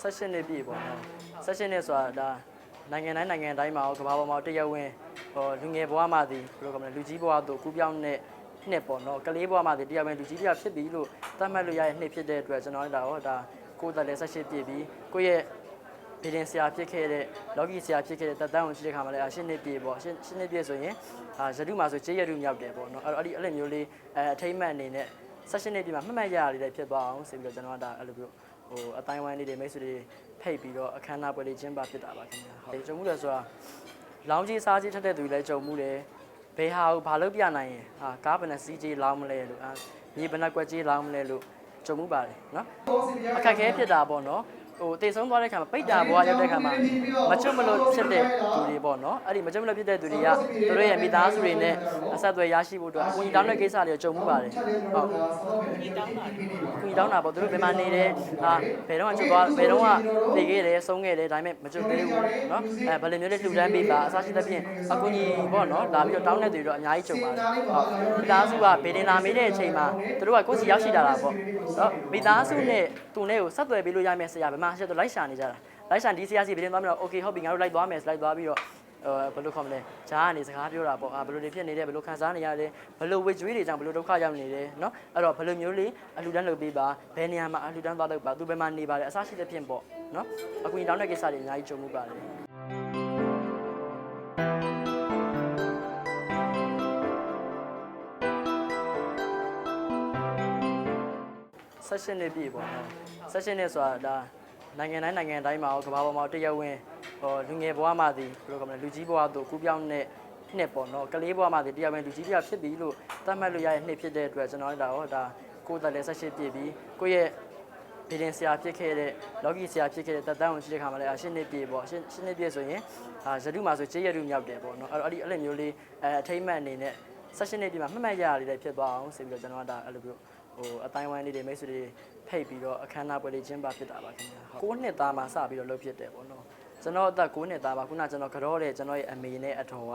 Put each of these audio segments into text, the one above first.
16နှစ်ပြည့်ပေါ့နော်16နှစ်ဆိုတာဒါနိုင်ငံတိုင်းနိုင်ငံတိုင်းမှာရောကမ္ဘာပေါ်မှာရောတရားဝင်ဟောလူငယ်ဘဝမှာဒီဘယ်လိုကမလဲလူကြီးဘဝတို့ကူးပြောင်းတဲ့နှစ်ပေါ့နော်ကလေးဘဝမှာဒီတရားဝင်လူကြီးတရားဖြစ်ပြီလို့သတ်မှတ်လို့ရတဲ့နှစ်ဖြစ်တဲ့အတွက်ကျွန်တော်တို့ဒါရောဒါကိုယ်တည်း16ပြည့်ပြီကိုယ့်ရဲ့ဘီဒင်ဆရာဖြစ်ခဲ့တဲ့လော်ဂီဆရာဖြစ်ခဲ့တဲ့တက်တန်းဝင်ရှိတဲ့ခါမှာလည်း8နှစ်ပြည့်ပေါ့8နှစ်ပြည့်ဆိုရင်အာဇဒုမှာဆိုခြေရတုမြောက်တယ်ပေါ့နော်အဲ့တော့အဲ့ဒီအဲ့လိုမျိုးလေးအဲအထိမ့်မှတ်အနေနဲ့16နှစ်ပြည့်မှာမှတ်မှတ်ရရလေးလည်းဖြစ်သွားအောင်ဆိုပြီးတော့ကျွန်တော်ကဒါအဲ့လိုမျိုး ဟိုအတိုင်းဝိုင်းလေးတွေမိတ်ဆွေတွေဖိတ်ပြီးတော့အခမ်းအနားပွဲလေးကျင်းပဖြစ်တာပါခင်ဗျာဟုတ်ကြုံမှုလဲဆိုတာလောင်းကြီးစားကြီးထက်တဲ့သူတွေလည်းကြုံမှုတယ်ဘယ်ဟာကိုဘာလို့ပြနိုင်ရင်ဟာကားဘယ်နဲ့စီးကြီးလောင်းမလဲလို့အာမြေဘယ်နဲ့ကွက်ကြီးလောင်းမလဲလို့ကြုံမှုပါတယ်နော်အခက်ခဲဖြစ်တာပေါ့နော် ဟိုတိတ်ဆုံးသွားတဲ့ခါမှာပိတ်တာဘွားရောက်တဲ့ခါမှာမချွတ်မလို့ဖြစ်တဲ့သူတွေပေါ့နော်အဲ့ဒီမချွတ်မလို့ဖြစ်တဲ့သူတွေကသူတို့ရဲ့မိသားစုတွေနဲ့အဆက်အသွယ်ရရှိဖို့အတွက်အကူအညီတောင်းတဲ့ကိစ္စတွေကိုကြုံမှုပါတယ်ဟုတ်အကူအညီတောင်းတာအကူအညီတောင်းတာပေါ့သူတို့ဘယ်မှာနေတယ်ဟာဘယ်တော့မှချွတ်သွားဘယ်တော့မှနေခဲ့တယ်ဆုံးခဲ့တယ်ဒါပေမဲ့မချွတ်သေးဘူးနော်အဲဘယ်လိုမျိုးလဲလှူဒန်းပေးပါအစားရှိသဖြင့်အကူအညီပေါ့နော်လာပြီးတော့တောင်းတဲ့သူတွေတော့အများကြီးကြုံပါတယ်ဟုတ်မိသားစုကဗေဒင်လာမေးတဲ့အချိန်မှာသူတို့ကကိုယ်စီရောက်ရှိကြတာပေါ့နော်မိသားစုနဲ့သူနဲ့ကိုဆက်သွယ်ပေးလို့ရမယ့်ဆရာဘယ်မှာရှိတော့လိုက်ရှာနေကြတာလိုက်ရှာဒီဆရာစီဘေးတင်သွားပြီးတော့ okay ဟုတ်ပြီငါတို့လိုက်သွားမယ်လိုက်သွားပြီးတော့အဲဘယ်လိုခေါ်မလဲဂျားကနေစကားပြောတာပေါ့အာဘယ်လိုနေဖြစ်နေတယ်ဘယ်လိုခံစားနေရလဲဘယ်လိုဝေကျွေးတွေကြောင့်ဘယ်လိုဒုက္ခရောက်နေတယ်เนาะအဲ့တော့ဘယ်လိုမျိုးလေးအလှူဒန်းလုပ်ပေးပါဘယ်နေရာမှာအလှူဒန်းသွားလုပ်ပါသူဘယ်မှာနေပါလဲအစားရှိတဲ့ဖြင့်ပေါ့เนาะအကူအညီတောင်းတဲ့ကိစ္စတွေအများကြီးကြုံမှုပါတယ်ဆက်ရှင်နှစ်ပြည့်ပေါ့နော်ဆက်ရှင်နှစ်ဆိုတာဒါ နိုင်ငံတိုင်းနိုင်ငံတိုင်းမှာရောကမ္ဘာပေါ်မှာရောတရားဝင်ဟောလူငယ်ဘဝမှာဒီဘယ်လိုကမလဲလူကြီးဘဝတို့ကူးပြောင်းတဲ့နှစ်ပေါ့နော်ကလေးဘဝမှာဒီတရားဝင်လူကြီးတရားဖြစ်ပြီလို့သတ်မှတ်လို့ရတဲ့နှစ်ဖြစ်တဲ့အတွက်ကျွန်တော်တို့ဒါရောဒါကိုယ်တည်းလည်းဆက်ရှင်ပြည့်ပြီကိုယ့်ရဲ့ဘီဒင်ဆရာဖြစ်ခဲ့တဲ့လော်ဂီဆရာဖြစ်ခဲ့တဲ့တက်တန်းဝင်ရှိတဲ့ခါမှာလည်း8နှစ်ပြည့်ပေါ့8နှစ်ပြည့်ဆိုရင်အာဇဒုမှာဆိုခြေရတုမြောက်တယ်ပေါ့နော်အဲ့တော့အဲ့ဒီအဲ့လိုမျိုးလေးအဲအထိမ့်မှတ်အနေနဲ့16နှစ်ပြည့်မှာမှတ်မှတ်ရရလေးလည်းဖြစ်သွားအောင်ဆိုပြီးတော့ကျွန်တော်ကဒါအဲ့လိုမျိုး ဟိုအတိုင်းဝိုင်းလေးတွေမိတ်ဆွေတွေဖိတ်ပြီးတော့အခမ်းအနားပွဲလေးကျင်းပဖြစ်တာပါခင်ဗျာ9နှစ်သားမှာစပြီးတော့လုပ်ဖြစ်တယ်ပေါ့နော်ကျွန်တော်အသက်9နှစ်သားပါခုနကျွန်တော်ကြောတဲ့ကျွန်တော်ရဲ့အမေနဲ့အတော်က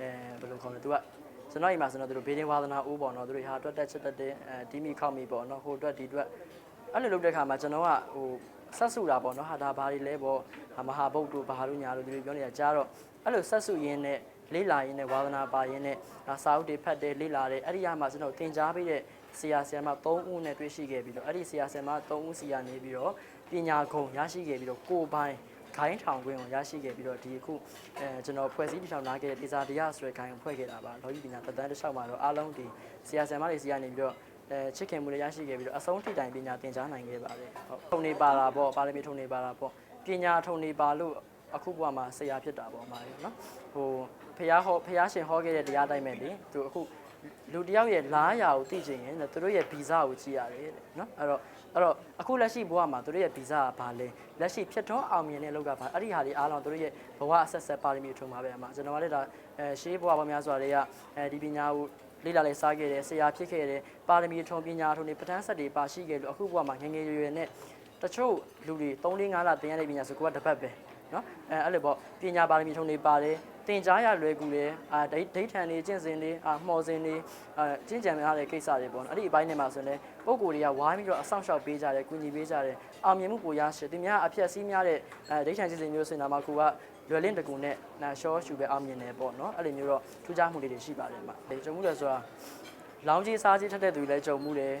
အဲဘယ်လိုခေါ်လဲသူကကျွန်တော်အိမ်မှာဆိုတော့သူတို့ဘေးဒင်းဝါသနာဦးပေါ့နော်သူတို့ဟာတွက်တက်ချက်တက်တဲ့အဲတီမီခောက်မီပေါ့နော်ဟိုတွက်ဒီတွက်အဲ့လိုလုပ်တဲ့ခါမှာကျွန်တော်ကဟိုဆက်စုတာပေါ့နော်ဟာဒါဘာတွေလဲပေါ့ဟာမဟာဘုတ်တို့ဘာလို့ညာလို့သူတို့ပြောနေတာကြားတော့အဲ့လိုဆက်စုရင်းနဲ့ လေးလာရင်းနဲ့ဝါသနာပါရင်းနဲ့ဒါစာအုပ်တွေဖတ်တယ်လေးလာတယ်အဲ့ဒီရမှာကျွန်တော်သင်ကြားပေးတဲ့ဆရာဆရာမ3ဦးနဲ့တွေ့ရှိခဲ့ပြီးတော့အဲ့ဒီဆရာဆရာမ3ဦးစီကနေပြီးတော့ပညာဂုဏ်ရရှိခဲ့ပြီးတော့ကိုယ်ပိုင်ခိုင်းထောင်ခွင့်ကိုရရှိခဲ့ပြီးတော့ဒီအခုအဲကျွန်တော်ဖွဲ့စည်းတည်ထောင်လာခဲ့တဲ့တေစာတရားဆိုတဲ့ခိုင်းကိုဖွဲ့ခဲ့တာပါလောကီပညာတက်တန်းတစ်လျှောက်မှာတော့အားလုံးဒီဆရာဆရာမတွေစီကနေပြီးတော့အဲချစ်ခင်မှုတွေရရှိခဲ့ပြီးတော့အဆုံးထိတိုင်ပညာသင်ကြားနိုင်ခဲ့ပါတယ်ဟုတ်ထုံနေပါတာပေါ့ပါရမီထုံနေပါတာပေါ့ပညာထုံနေပါလို့အခုဘဝမှာဆရာဖြစ်တာပေါ့မှာနော်ဟို ဖះဟောဖះရှင်ဟောခဲ့တဲ့တရားတိုင်းပဲလေသူအခုလူတယောက်ရဲ့လားရာကိုသိချင်ရင်သူတို့ရဲ့ဗီဇကိုကြည့်ရတယ်တဲ့နော်အဲ့တော့အဲ့တော့အခုလက်ရှိဘဝမှာသူတို့ရဲ့ဗီဇကဘာလဲလက်ရှိဖြစ်ထွန်းအောင်မြင်တဲ့လောက်ကဘာအဲ့ဒီဟာတွေအားလုံးသူတို့ရဲ့ဘဝအဆက်ဆက်ပါရမီထုံပါပဲအမကျွန်တော်ကလည်းဒါအဲရှေးဘဝပေါင်းများစွာတွေကအဲဒီပညာကိုလေ့လာလေစားခဲ့တယ်ဆရာဖြစ်ခဲ့တယ်ပါရမီထုံပညာထုံတွေပဋ္ဌာန်းဆက်တွေပါရှိခဲ့လို့အခုဘဝမှာငယ်ငယ်ရွယ်ရွယ်နဲ့တချို့လူတွေ3 4 5လသင်ရတဲ့ပညာဆိုကိုကတစ်ပတ်ပဲ နော်အဲအဲ့လိုပေါ့ပညာပါရမီထုံတွေပါတယ်သင်ကြားရလွယ်ကူတယ်အာဒိဋ္ဌိဋ္ဌံတွေကျင့်စဉ်တွေအာမှော်စဉ်တွေအာကျင့်ကြံရတဲ့ကိစ္စတွေပေါ့နော်အဲ့ဒီအပိုင်းတွေမှာဆိုရင်ပုံကိုယ်တွေကဝိုင်းပြီးတော့အဆောင်ရှောက်ပေးကြတယ်၊ကူညီပေးကြတယ်အောင်မြင်မှုကိုရရှိတယ်သူများအဖြက်စီးများတဲ့အဲဒိဋ္ဌံကျင့်စဉ်မျိုးဆိုရင်တော့မှကိုကလွယ်လင်းတကူနဲ့နာရှောရှူပဲအောင်မြင်တယ်ပေါ့နော်အဲ့လိုမျိုးတော့ထူးခြားမှုလေးတွေရှိပါတယ်မှာကြုံမှုလဲဆိုတာလောင်းကြီးစားကြီးထက်တဲ့သူတွေလည်းကြုံမှုတယ်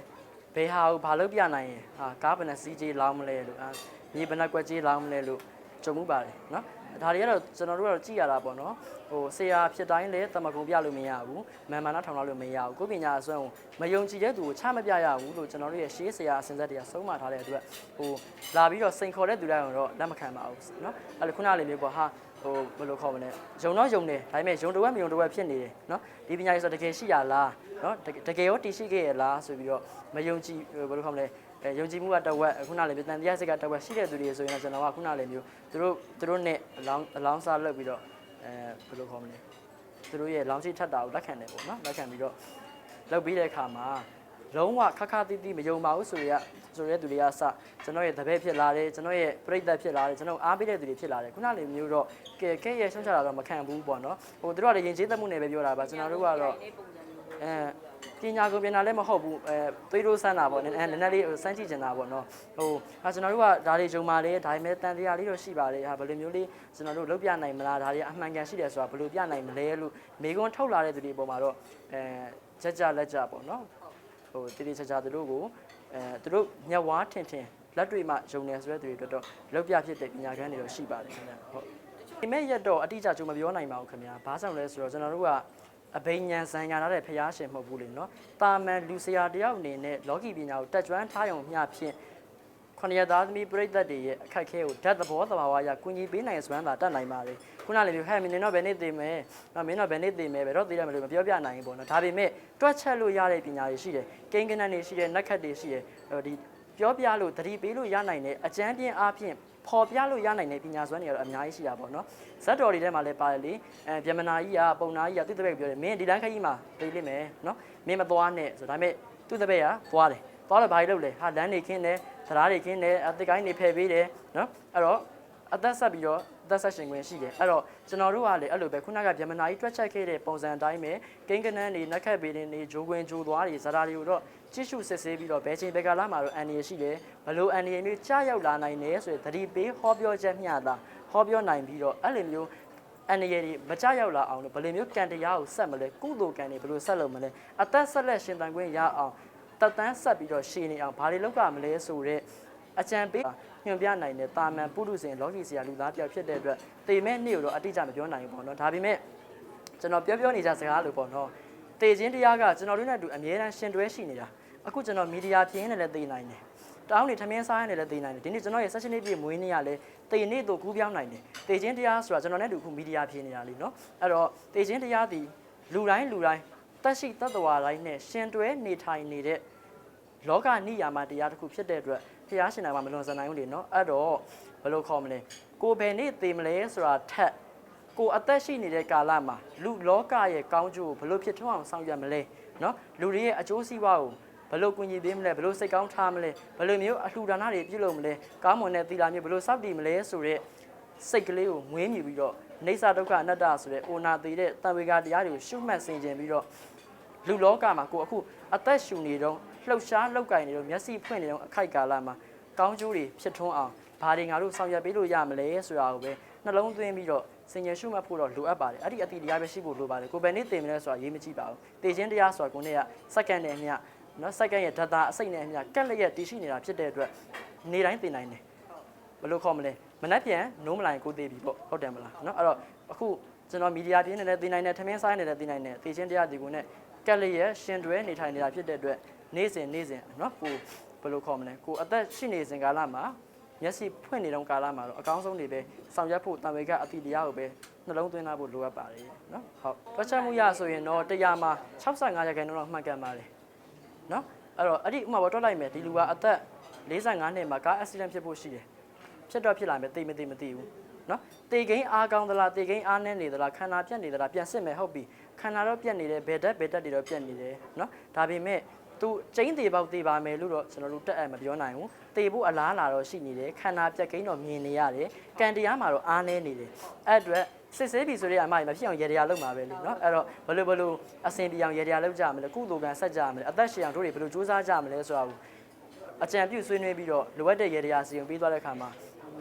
ဘယ်ဟာကိုဘာလို့ပြနိုင်ရင်ဟာကားဘယ်နဲ့စီးကြီးလောင်းမလဲလို့အာမြေဘယ်နဲ့ကွက်ကြီးလောင်းမလဲလို့ ကြုံမှုပါတယ်နော်ဒါတွေကတော့ကျွန်တော်တို့ကတော့ကြည့်ရတာပေါ့နော်ဟိုဆရာဖြစ်တိုင်းလည်းတမကုံပြလို့မရဘူးမာန်မာနထောင်လို့မရဘူးကိုပညာအစွမ်းကိုမယုံကြည်တဲ့သူကိုချမပြရဘူးလို့ကျွန်တော်တို့ရဲ့ရှေးဆရာအစဉ်ဆက်တွေကဆုံးမထားတဲ့အတွက်ဟိုလာပြီးတော့စိန်ခေါ်တဲ့သူတိုင်းကတော့လက်မခံပါဘူးနော်အဲ့လိုခုနလေးမျိုးပေါ့ဟာဟိုဘယ်လိုခေါ်မလဲယုံတော့ယုံတယ်ဒါပေမဲ့ယုံတဝက်မယုံတဝက်ဖြစ်နေတယ်နော်ဒီပညာရေးဆိုတကယ်ရှိရလားနော်တကယ်ရောတည်ရှိခဲ့ရလားဆိုပြီးတော့မယုံကြည်ဘယ်လိုခေါ်မလဲ အဲယုံကြည်မှုကတဝက်ခုနလေးပြတန်တရားစိတ်ကတဝက်ရှိတဲ့သူတွေဆိုရင်တော့ကျွန်တော်ကခုနလေးမျိုးသူတို့သူတို့နဲ့အလောင်းအလောင်းစားလုပ်ပြီးတော့အဲဘယ်လိုခေါ်မလဲသူတို့ရဲ့လောင်းချိထက်တာကိုလက်ခံတယ်ပေါ့နော်လက်ခံပြီးတော့လုပ်ပြီးတဲ့အခါမှာလုံးဝခက်ခါတီးတီးမယုံပါဘူးဆိုရဆိုရဲသူတွေကစကျွန်တော်ရဲ့တပည့်ဖြစ်လာတယ်ကျွန်တော်ရဲ့ပြိတ္တဖြစ်လာတယ်ကျွန်တော်အားပေးတဲ့သူတွေဖြစ်လာတယ်ခုနလေးမျိုးတော့ကဲကဲရဲ့ရှင်းချတာတော့မခံဘူးပေါ့နော်ဟိုသူတို့ကလည်းယဉ်ကျေးသက်မှုနဲ့ပဲပြောတာပါကျွန်တော်တို့ကတော့ အဲပညာကိုပြင်တာလည်းမဟုတ်ဘူးအဲသွေးတိုးဆန်းတာပေါ့နည်းနည်းနည်းနည်းလေးစမ်းကြည့်ချင်တာပေါ့နော်ဟိုဟာကျွန်တော်တို့ကဒါတွေဂျုံမာလေးဒါပေမဲ့တန်တရားလေးတော့ရှိပါတယ်ဟာဘယ်လိုမျိုးလေးကျွန်တော်တို့လုပ်ပြနိုင်မလားဒါတွေအမှန်ကန်ရှိတယ်ဆိုတာဘယ်လိုပြနိုင်မလဲလို့မိကွန်းထုတ်လာတဲ့သူတွေအပေါ်မှာတော့အဲကြကြလက်ကြပေါ့နော်ဟိုတိတိကျကျသူတို့ကိုအဲသူတို့ညက်ဝါထင်ထင်လက်တွေ့မှယုံနေဆိုတဲ့သူတွေအတွက်တော့လုပ်ပြဖြစ်တဲ့ပညာခန်းတွေတော့ရှိပါတယ်ခင်ဗျဟုတ်ဒီမဲ့ရက်တော့အတိအကျကြုံမပြောနိုင်ပါဘူးခင်ဗျာဘာကြောင့်လဲဆိုတော့ကျွန်တော်တို့က အဘိညာဉ်ဆံညာလာတဲ့ဖျားရှင်မဟုတ်ဘူးလေနော်တာမန်လူဆရာတယောက်အနေနဲ့လောကီပညာကိုတက်ကြွထားရုံမျှဖြင့်ခொနရသားသမီးပြိသက်တွေရဲ့အခက်အခဲကိုဓာတ်သဘောသဘာဝအရကူညီပေးနိုင်စွမ်းသာတတ်နိုင်ပါလေခုနလည်းမျိုးဟဲ့မင်းတော့ဘယ်နေ့သိမယ်နော်မင်းတော့ဘယ်နေ့သိမယ်ဘယ်တော့သိရမလို့မပြောပြနိုင်ဘူးပေါ့နော်ဒါပေမဲ့တွက်ချက်လို့ရတဲ့ပညာတွေရှိတယ်ကိန်းကနန်းတွေရှိတယ်နက်ခတ်တွေရှိတယ်ဟိုဒီ ပြောပြလို့သတိပေးလို့ရနိုင်တဲ့အကျမ်းပြင်းအားဖြင့်ပေါ်ပြလို့ရနိုင်တဲ့ပညာစွမ်းတွေကတော့အများကြီးရှိတာပေါ့နော်ဇက်တော်တွေထဲမှာလည်းပါတယ်လေအဲဗျမနာကြီးကပုံနာကြီးကသူ့တပည့်ကိုပြောတယ်မင်းဒီတိုင်းခကြီးမှာသိလိမ့်မယ်နော်မင်းမသွားနဲ့ဆိုဒါပေမဲ့သူ့တပည့်ကသွားတယ်သွားတော့ဘာကြီးလုပ်လဲဟာလမ်းနေခင်းတယ်တရားတွေခင်းတယ်အသစ်ကိုင်းတွေဖယ်ပေးတယ်နော်အဲ့တော့အသက်ဆက်ပြီးတော့အသက်ဆက်ရှင်ခွင့်ရှိတယ်အဲ့တော့ကျွန်တော်တို့ကလည်းအဲ့လိုပဲခုနကဗျမနာကြီးတွက်ချက်ခဲ့တဲ့ပုံစံအတိုင်းပဲကိန်းကနန်းတွေနက်ခတ်ပေတွေနေဂျိုးခွင်းဂျိုးသွားတွေဇာတာတွေကိုတော့ ကြည့်ရှုစစ်ဆေးပြီးတော့ဘယ်ချိန်ဘယ်ကာလမှာတော့အန်ရီရှိတယ်ဘလို့အန်ရီမျိုးကြားရောက်လာနိုင်တယ်ဆိုရင်သတိပေးဟောပြောချက်မျှတာဟောပြောနိုင်ပြီးတော့အဲ့လိုမျိုးအန်ရီတွေမကြရောက်လာအောင်လို့ဘယ်လိုမျိုးကံတရားကိုဆက်မလဲကုသိုလ်ကံတွေဘယ်လိုဆက်လုပ်မလဲအသက်ဆက်လက်ရှင်တန်ခွင့်ရအောင်တတ်တန်းဆက်ပြီးတော့ရှည်နေအောင်ဘာတွေလုပ်ကြမလဲဆိုတော့အကြံပေးညွှန်ပြနိုင်တဲ့တာမန်ပုရုษင်လောကီဆရာလူသားပြောက်ဖြစ်တဲ့အတွက်တေမဲ့နေ့ကိုတော့အတိအကျမပြောနိုင်ဘူးပေါ့နော်ဒါပေမဲ့ကျွန်တော်ပြောပြောနေကြစကားလို့ပေါ့နော်တေခြင်းတရားကကျွန်တော်တို့နဲ့အတူအမြဲတမ်းရှင်တွဲရှိနေတာ အခုကျွန်တော်မီဒီယာပြင်းနေလည်းသိနိုင်တယ်တောင်းနေထမင်းစားရနေလည်းသိနိုင်တယ်ဒီနေ့ကျွန်တော်ရဲ့ session လေးပြည့်မွေးနေ့ရလဲတေနေ့တို့ကူးပြောင်းနိုင်တယ်တေခြင်းတရားဆိုတာကျွန်တော်နဲ့အတူအခုမီဒီယာပြင်းနေတာလीနော်အဲ့တော့တေခြင်းတရားဒီလူတိုင်းလူတိုင်းတက်ရှိတတ်တော်တိုင်းနဲ့ရှင်တွဲနေထိုင်နေတဲ့လောကနိယာမတရားတစ်ခုဖြစ်တဲ့အတွက်ဖျားရှင်နာမှာမလွန်ဆန်နိုင်ဘူးလေနော်အဲ့တော့ဘယ်လိုခေါ်မလဲကိုဘယ်နေ့သေမလဲဆိုတာထက်ကိုအသက်ရှိနေတဲ့ကာလမှာလူလောကရဲ့ကောင်းကျိုးကိုဘယ်လိုဖြစ်ထွန်းအောင်ဆောင်ရွက်မလဲနော်လူတွေရဲ့အကျိုးစီးပွားကို ဘယ်လိုကူညီပေးမလဲဘယ်လိုစိတ်ကောင်းထားမလဲဘယ်လိုမျိုးအလှူဒါနတွေပြုလုပ်မလဲကောင်းမွန်တဲ့သီလာမျိုးဘယ်လိုစောင့်တည်မလဲဆိုတဲ့စိတ်ကလေးကိုမွေးမြူပြီးတော့နေစာဒုက္ခအနတ္တဆိုတဲ့အိုနာသေးတဲ့တံဝေကတရားတွေကိုရှုမှတ်ဆင်ခြင်ပြီးတော့လူလောကမှာကိုအခုအသက်ရှူနေတော့လှုပ်ရှားလှုပ်ကင်နေတော့မျက်စိဖွင့်နေတော့အခိုက်ကာလမှာကောင်းကျိုးတွေဖြစ်ထွန်းအောင်ဘာတွေငါတို့ဆောင်ရွက်ပေးလို့ရမလဲဆိုတာကိုပဲနှလုံးသွင်းပြီးတော့စင်ញရှုမှတ်ဖို့တော့လိုအပ်ပါတယ်အဲ့ဒီအတိတရားပဲရှိဖို့လိုပါတယ်ကိုယ်ပဲနေတင်မလဲဆိုတာရေးမကြည့်ပါဘူးတည်ခြင်းတရားဆိုတာကိုနေ့ကစက္ကန့်နဲ့အမျှ နော်စိုက်ကရဲ့ data အစိတ်နဲ့အမျှကက်လျက်တည်ရှိနေတာဖြစ်တဲ့အတွက်နေတိုင်းတင်နိုင်တယ်ဘယ်လိုခေါ်မလဲမနှက်ပြန်နိုးမလိုက်ကိုသေးပြီပေါ့ဟုတ်တယ်မလားနော်အဲ့တော့အခုကျွန်တော်မီဒီယာတင်းနေလည်းတင်နိုင်တယ်ထမင်းဆိုင်နေလည်းတင်နိုင်တယ်သေချင်းတရားဒီကိုနဲ့ကက်လျက်ရှင်တွဲနေထိုင်နေတာဖြစ်တဲ့အတွက်နေ့စဉ်နေ့စဉ်နော်ကိုဘယ်လိုခေါ်မလဲကိုအသက်ရှိနေစဉ်ကာလမှာမျက်စိဖွင့်နေတော့ကာလမှာတော့အကောင်းဆုံးတွေပဲဆောင်ရွက်ဖို့တံဝေကအတိတရားကိုပဲနှလုံးသွင်းသားဖို့လိုအပ်ပါတယ်နော်ဟုတ်တွက်ချက်မှုရဆိုရင်တော့တရားမှာ65ရာခိုင်နှုန်းတော့မှတ်ကန်ပါတယ် နော်အဲ့တော့အဲ့ဒီဥမာပေါ်တွက်လိုက်မယ်ဒီလူကအသက်45နှစ်မှာကား accident ဖြစ်ဖို့ရှိတယ်ဖြစ်တော့ဖြစ်လာမယ်သိမသိမသိဘူးနော်တေကိန်းအားကောင်းသလားတေကိန်းအားနည်းနေသလားခန္ဓာပြတ်နေသလားပြန်စစ်မယ်ဟုတ်ပြီခန္ဓာတော့ပြတ်နေတယ်ဘယ်တက်ဘယ်တက်တွေတော့ပြတ်နေတယ်နော်ဒါပေမဲ့သူကျင်းသေးပေါက်သေးပါမယ်လို့တော့ကျွန်တော်တို့တက်အပ်မပြောနိုင်ဘူးသေဖို့အလားအလာတော့ရှိနေတယ်ခန္ဓာပြတ်ကိန်းတော့မြင်နေရတယ်ကံတရားမှာတော့အားနည်းနေတယ်အဲ့အတွက် စစ်ဆေးပြီဆိုတဲ့အမိုင်မဖြစ်အောင်ရေတရားလုပ်မှာပဲလေနော်အဲ့တော့ဘယ်လိုဘယ်လိုအစင်ပြေအောင်ရေတရားလုပ်ကြမလဲကုသိုလ်ကံဆက်ကြမလဲအသက်ရှင်အောင်တို့တွေဘယ်လိုစူးစမ်းကြမလဲဆိုတာကိုအကြံပြုဆွေးနွေးပြီးတော့လိုအပ်တဲ့ရေတရားစီရင်ပေးသွားတဲ့အခါမှာ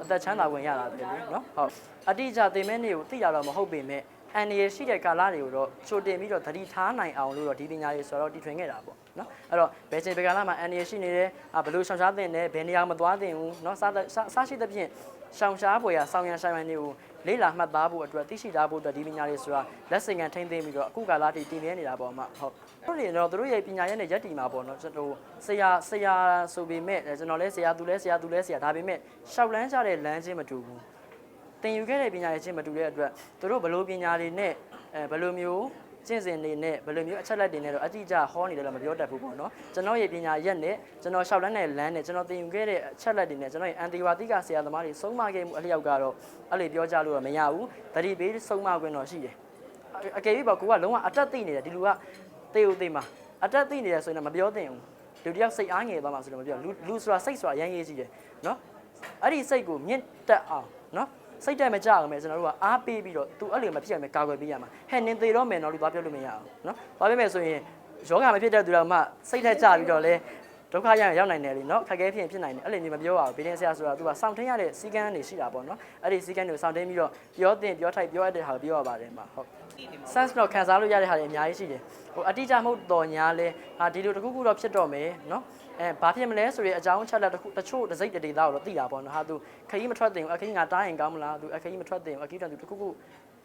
အသက်ချမ်းသာဝင်ရတာပဲလေနော်ဟုတ်အတိအကျသိမဲနေကိုသိရတော့မဟုတ်ပေမဲ့အန်ရရှိတဲ့ကာလတွေကိုတော့ချိုတင်ပြီးတော့သတိထားနိုင်အောင်လို့တော့ဒီပညာရေးဆိုတော့တီထွင်ခဲ့တာပေါ့နော်အဲ့တော့ဘယ်ချိန်ဘယ်ကာလမှာအန်ရရှိနေတယ်ဘယ်လိုရှောင်ရှားသင့်တယ်ဘယ်နေရာမသွားသင့်ဘူးနော်စားစားရှိသဖြင့်ရှောင်ရှားဖွယ်ရဆောင်းရံဆိုင်ရံတွေကို လေးလာမှတ်သားဖို့အတွက်သိရှိထားဖို့အတွက်ဒီပညာရေးဆိုတာလက်စင်ကန်ထိမ့်သိမ်းပြီးတော့အခုကာလတည်တည်နေနေတာပေါ့အမဟုတ်တို့တွေတော့တို့ရဲ့ပညာရဲ့နဲ့ရက်တီမှာပေါ့နော်ကျွန်တော်ဆရာဆရာဆိုပေမဲ့ကျွန်တော်လဲဆရာသူလဲဆရာသူလဲဆရာဒါပေမဲ့ရှောက်လန်းကြတဲ့လမ်းချင်းမတူဘူးသင်ယူခဲ့တဲ့ပညာရေးချင်းမတူတဲ့အတွက်သူတို့ဘလို့ပညာတွေနဲ့အဲဘလို့မျိုး ကျင့်စဉ်တွေနဲ့ဘလို့မျိုးအချက်လက်တွေနဲ့တော့အတိအကျဟောနေတယ်လို့မပြောတတ်ဘူးပေါ့နော်ကျွန်တော်ရဲ့ပညာရက်နဲ့ကျွန်တော်ရှောက်လန်းတဲ့လမ်းနဲ့ကျွန်တော်သင်ယူခဲ့တဲ့အချက်လက်တွေနဲ့ကျွန်တော်ရဲ့အန်တီဝါတိကဆရာသမားတွေဆုံးမခဲ့မှုအလျောက်ကတော့အဲ့လိုပြောကြလို့တော့မရဘူးတတိပေးဆုံးမခွင့်တော့ရှိတယ်အကယ်၍ပေါ့ကိုကလုံးဝအတက်သိနေတယ်ဒီလူကတေဦးသေးမှာအတက်သိနေတယ်ဆိုရင်တော့မပြောသင့်ဘူးလူတယောက်စိတ်အားငယ်သွားမှဆိုတော့မပြောလူလူဆိုတာစိတ်ဆိုတာအရင်ရေးကြည့်တယ်နော်အဲ့ဒီစိတ်ကိုမြင့်တက်အောင်နော် စိတ်တက်မကြအောင်ပဲကျွန်တော်တို့ကအားပေးပြီးတော့ तू အဲ့လိုမဖြစ်အောင်ပဲကာကွယ်ပေးရမှာဟဲ့နင်သေးတော့မယ်နော်လို့သွားပြောလို့မရအောင်နော်သွားပြမယ်ဆိုရင်ယောဂမဖြစ်တဲ့သူတော့မှစိတ်ထက်ကြပြီးတော့လဲဒုက္ခရရင်ရောက်နိုင်တယ်လीနော်ခက်ခဲဖြစ်ရင်ဖြစ်နိုင်တယ်အဲ့လိုမျိုးမပြောပါဘူးဘေးဒင်းဆရာဆိုတာသူကစောင့်ထင်းရတဲ့စီကန်းတွေရှိတာပေါ့နော်အဲ့ဒီစီကန်းတွေကိုစောင့်ထင်းပြီးတော့ပြောတင်ပြောထိုက်ပြောရတဲ့ဟာကိုပြောရပါတယ်မှာဟုတ် sense တော့ခံစားလို့ရတဲ့ဟာတွေအများကြီးရှိတယ်ဟိုအတိအကျမဟုတ်တော်ညာလဲဟာဒီလိုတစ်ခုခုတော့ဖြစ်တော့မယ်နော်အဲဘာဖြစ်မလဲဆိုရင်အကြောင်းချက်လက်တစ်ခုတချို့တစ်စိတ်တစ်ဒေသကိုတော့သိတာပေါ့နော်ဟာသူခရီးမထွက်တင်ဘူးအခရီးငါတားရင်ကောင်းမလားသူအခရီးမထွက်တင်ဘူးအခရီးတန်သူတစ်ခုခု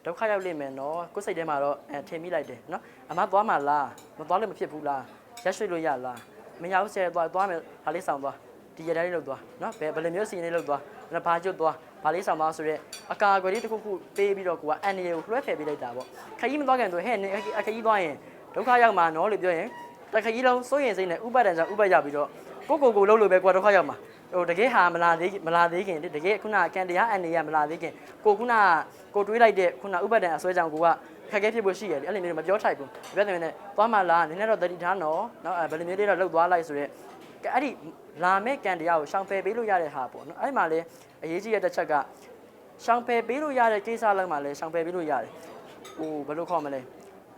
ဒုက္ခရောက်လိမ့်မယ်နော်ကိုယ်စိတ်ထဲမှာတော့အဲထင်မိလိုက်တယ်နော်အမသွားမှာလားမသွားလို့မဖြစ်ဘူးလားရက်ရွှေ့လို့ရလားမရဘူးဆယ်သွားသွားမယ်ဒါလေးဆောင်သွား ဒီရတိုင်းလေးလောက်သွားနော်ဘယ်ဘယ်လိုမျိုးစီရင်လေးလောက်သွားနော်ဘာကျွတ်သွားဘာလေးဆောင်သွားဆိုတော့အကာအကွယ်လေးတစ်ခုခုပေးပြီးတော့ကိုကအန်ရီကိုလွှဲဖယ်ပေးလိုက်တာပေါ့ခရီးမသွားခင်ဆိုဟဲ့နေအခရီးသွားရင်ဒုက္ခရောက်မှာနော်လို့ပြောရင်တခရီးလုံးစိုးရင်စိတ်နဲ့ဥပတ်တန်ကြောင့်ဥပတ်ရောက်ပြီးတော့ကိုကိုကိုလှုပ်လို့ပဲကိုဒုက္ခရောက်မှာဟိုတကယ်ဟာမလာသေးမလာသေးခင်တကယ်ခုနကန်တရားအန်ရီကမလာသေးခင်ကိုခုနကိုတွေးလိုက်တဲ့ခုနဥပတ်တန်အစွဲကြောင့်ကိုကခက်ခဲဖြစ်ဖို့ရှိရတယ်အဲ့လိုမျိုးမပြောထိုက်ဘူးပြောတယ်နဲ့သွားမှလားနည်းနည်းတော့တတိထားနော်နော်ဘယ်လိုမျိုးလေးတော့လှုပ်သွားလိုက်ဆိုတော့ အဲ့ဒီလာမဲ့ကန်တရားကိုရှောင်ဖယ်ပေးလို့ရတဲ့ဟာပေါ့နော်အဲ့ဒီမှာလေအရေးကြီးတဲ့တစ်ချက်ကရှောင်ဖယ်ပေးလို့ရတဲ့ကိစ္စလောက်မှလည်းရှောင်ဖယ်ပေးလို့ရတယ်ဟိုဘယ်လိုခေါ်မလဲ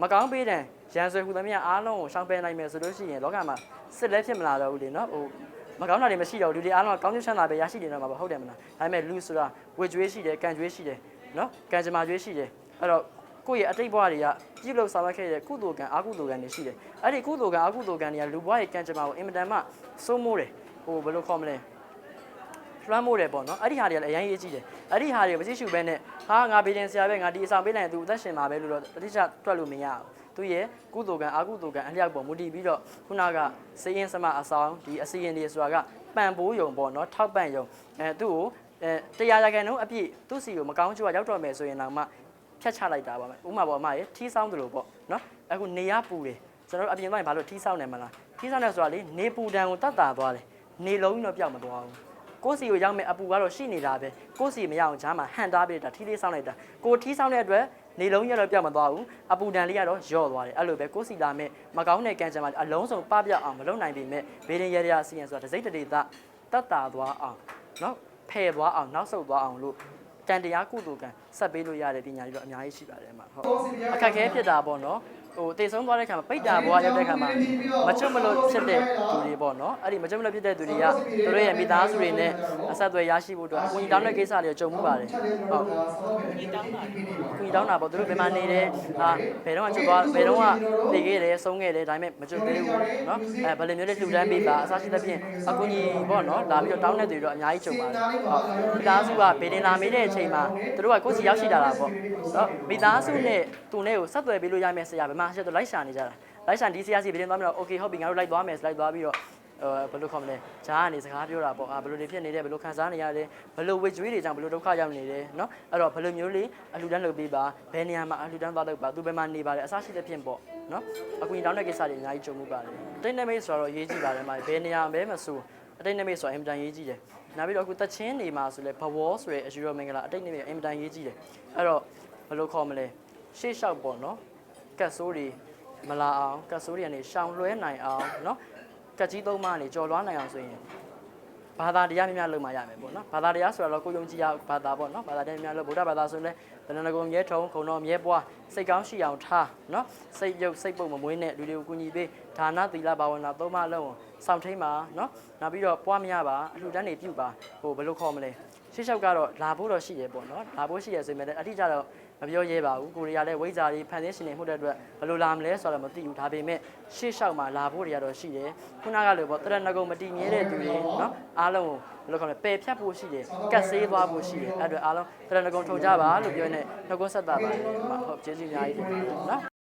မကောင်းပေးတဲ့ရန်ဆွေဟူသမျှအားလုံးကိုရှောင်ဖယ်နိုင်မယ်ဆိုလို့ရှိရင်လောကမှာစစ်လဲဖြစ်မလာတော့ဘူးလေနော်ဟိုမကောင်းတာတွေမရှိတော့ဘူးလူတွေအားလုံးကကောင်းကျိုးချမ်းသာပဲရရှိနေတော့မှာပေါ့ဟုတ်တယ်မလားဒါပေမဲ့လူဆိုတာဝေကျွေးရှိတယ်ကံကျွေးရှိတယ်နော်ကံကြမ္မာကျွေးရှိတယ်အဲ့တော့ ကိုယ့်ရဲ့အတိတ်ဘဝတွေကပြုလုပ်ဆောင်ရွက်ခဲ့တဲ့ကုသိုလ်ကံအကုသိုလ်ကံတွေရှိတယ်အဲ့ဒီကုသိုလ်ကံအကုသိုလ်ကံတွေကလူဘဝရဲ့ကံကြမ္မာကိုအင်မတန်မှစိုးမိုးတယ်ဟိုဘယ်လိုခေါ်မလဲလွှမ်းမိုးတယ်ပေါ့နော်အဲ့ဒီဟာတွေကလည်းအရင်ရေးကြည့်တယ်အဲ့ဒီဟာတွေမသိရှုဘဲနဲ့ဟာငါဘေးတင်ဆရာပဲငါဒီအဆောင်ပေးနိုင်သူအသက်ရှင်မှာပဲလို့တော့တတိကျတွက်လို့မရဘူးသူရဲ့ကုသိုလ်ကံအကုသိုလ်ကံအလျောက်ပေါ်မူတည်ပြီးတော့ခုနကစေရင်စမအဆောင်ဒီအစီရင်တွေဆိုတာကပံပိုးယုံပေါ့နော်ထောက်ပံ့ယုံအဲသူ့ကိုအဲတရားရကန်လုံးအပြည့်သူ့စီကိုမကောင်းချူကရောက်တော့မယ်ဆိုရင်တော့မှ ဖြတ်ချလိုက်တာပါမယ်ဥမာပေါ့အမရေထီးဆောင်သလိုပေါ့နော်အခုနေရပူတယ်ကျွန်တော်တို့အပြင်ပိုင်းဘာလို့ထီးဆောင်နေမလားထီးဆောင်နေဆိုတာလေနေပူတန်ကိုတတ်တာသွားတယ်နေလုံးကြီးတော့ပြောက်မသွားဘူးကိုစီကိုရောက်မဲ့အပူကတော့ရှိနေတာပဲကိုစီမရအောင်ဂျားမှာဟန်တားပေးတာထီးလေးဆောင်လိုက်တာကိုထီးဆောင်တဲ့အတွက်နေလုံးကြီးတော့ပြောက်မသွားဘူးအပူတန်လေးကတော့ယော့သွားတယ်အဲ့လိုပဲကိုစီလာမဲ့မကောင်းတဲ့ကံကြမ်းမှာအလုံးစုံပပြအောင်မလုပ်နိုင်ပေမဲ့ဘေးရင်ရရစီရင်ဆိုတာဒစိတ်တတိတတတ်တာသွားအောင်နော်ဖယ်သွားအောင်နောက်ဆုတ်သွားအောင်လို့ တန်တရားကုသိုလ်ကံဆက်ပေးလို့ရတဲ့ပညာတွေတော့အများကြီးရှိပါတယ်မှာဟုတ်အခက်ခဲဖြစ်တာပေါ့နော် ဟိုတည်ဆုံးသွားတဲ့ခါမှာပိတ်တာဘွားရောက်တဲ့ခါမှာမချွတ်မလို့ဖြစ်တဲ့သူတွေပေါ့နော်အဲ့ဒီမချွတ်မလို့ဖြစ်တဲ့သူတွေကသူတို့ရဲ့မိသားစုတွေနဲ့အဆက်အသွယ်ရရှိဖို့အတွက်ဝင်တောင်းတဲ့ကိစ္စတွေကြုံမှုပါတယ်ဟုတ်ဝင်တောင်းတာပေါ့သူတို့ဘယ်မှာနေတယ်ဟာဘယ်တော့မှချွတ်သွားဘယ်တော့မှနေခဲ့တယ်ဆုံးခဲ့တယ်ဒါပေမဲ့မချွတ်သေးဘူးနော်အဲဘယ်လိုမျိုးလဲလှူဒန်းပေးပါအစားရှိသဖြင့်အကူကြီးပေါ့နော်လာပြီးတော့တောင်းတဲ့သူတွေတော့အများကြီးကြုံပါတယ်ဟုတ်မိသားစုကဘေးတင်လာမေးတဲ့အချိန်မှာသူတို့ကကိုယ်စီရောက်ရှိတာလားပေါ့နော်မိသားစုနဲ့သူနဲ့ကိုဆက်သွယ်ပေးလို့ရမယ်ဆရာဘယ်မှာဆက်သွယ်လိုက်ရှာနေကြတာလိုက်ရှာဒီဆရာစီဘေးတင်သွားပြီးတော့ okay ဟုတ်ပြီငါတို့လိုက်သွားမယ်လိုက်သွားပြီးတော့အဲဘယ်လိုခေါ်မလဲဂျားကနေစကားပြောတာပေါ့အာဘယ်လိုတွေဖြစ်နေတယ်ဘယ်လိုခံစားနေရလဲဘယ်လိုဝေကျွေးတွေကြောင့်ဘယ်လိုဒုက္ခရောက်နေလဲเนาะအဲ့တော့ဘယ်လိုမျိုးလေးအလှူဒန်းလုပ်ပေးပါဘယ်နေရာမှာအလှူဒန်းသွားလုပ်ပါသူဘယ်မှာနေပါလဲအစရှိတဲ့ဖြစ်ပေါ့เนาะအကူကြီးတောင်းတဲ့ကိစ္စတွေအများကြီးကြုံမှုပါတယ်အတိတ်နမိတ်ဆိုတော့ရေးကြည့်ပါတယ်မှာဘယ်နေရာပဲမဆိုအတိတ်နမိတ်ဆိုတော့အင်မတန်ရေးကြည့်တယ်နောက်ပြီးတော့အခုတချင်းနေမှာဆိုလဲဘဝဆိုရဲအယူရောမင်္ဂလာအတိတ်နမိတ်အင်မတန်ရေးကြည့်တယ်အဲ့တော့ဘယ်လိုခေါ်မလဲရှေ့လျှောက်ပေါ့เนาะ ကတ်ဆိုးတွေမလာအောင်ကတ်ဆိုးတွေကနေရှောင်လွှဲနိုင်အောင်เนาะကတ်ကြီးသုံးပါးကနေကြော်လွှားနိုင်အောင်ဆိုရင်ဘာသာတရားများများလုပ်မှရမယ်ပေါ့နော်ဘာသာတရားဆိုတော့ကိုယုံကြည်ရဘာသာပေါ့နော်ဘာသာတရားများလုပ်ဗုဒ္ဓဘာသာဆိုရင်လည်းတဏ္ဍကုံရဲထုံခုံတော်မြဲပွားစိတ်ကောင်းရှိအောင်ထားနော်စိတ်ရုပ်စိတ်ပုံမမွေးနဲ့လူတွေကိုကူညီပေးဒါနသီလဘာဝနာသုံးပါလုံးကိုစောင့်ထိန်ပါနော်နောက်ပြီးတော့ပွားများပါအလှူဒန်းတွေပြုပါဟိုဘယ်လိုခေါ်မလဲရှေ့လျှောက်ကတော့လာဖို့တော့ရှိရပေါ့နော်လာဖို့ရှိရဆိုပေမဲ့လည်းအတိအကျတော့ မပြောရဲပါဘူးကိုရီးယားလည်းဝိဇ္ဇာတွေဖန်ဆင်းရှင်နေမှုတဲ့အတွက်ဘယ်လိုလာမလဲဆိုတော့မသိဘူးဒါပေမဲ့ရှေ့လျှောက်မှာလာဖို့တွေကတော့ရှိတယ်ခုနကလိုပေါ့တရဏဂုံမတည်မြဲတဲ့သူတွေနော်အားလုံးကိုဘယ်လိုခေါ်လဲပယ်ဖြတ်ဖို့ရှိတယ်ကတ်ဆေးသွားဖို့ရှိတယ်အဲ့အတွက်အားလုံးတရဏဂုံထုံကြပါလို့ပြောနေနှုတ်ခွန်းဆက်တာပါဟုတ်ကျေးဇူးအများကြီးတင်ပါတယ်နော်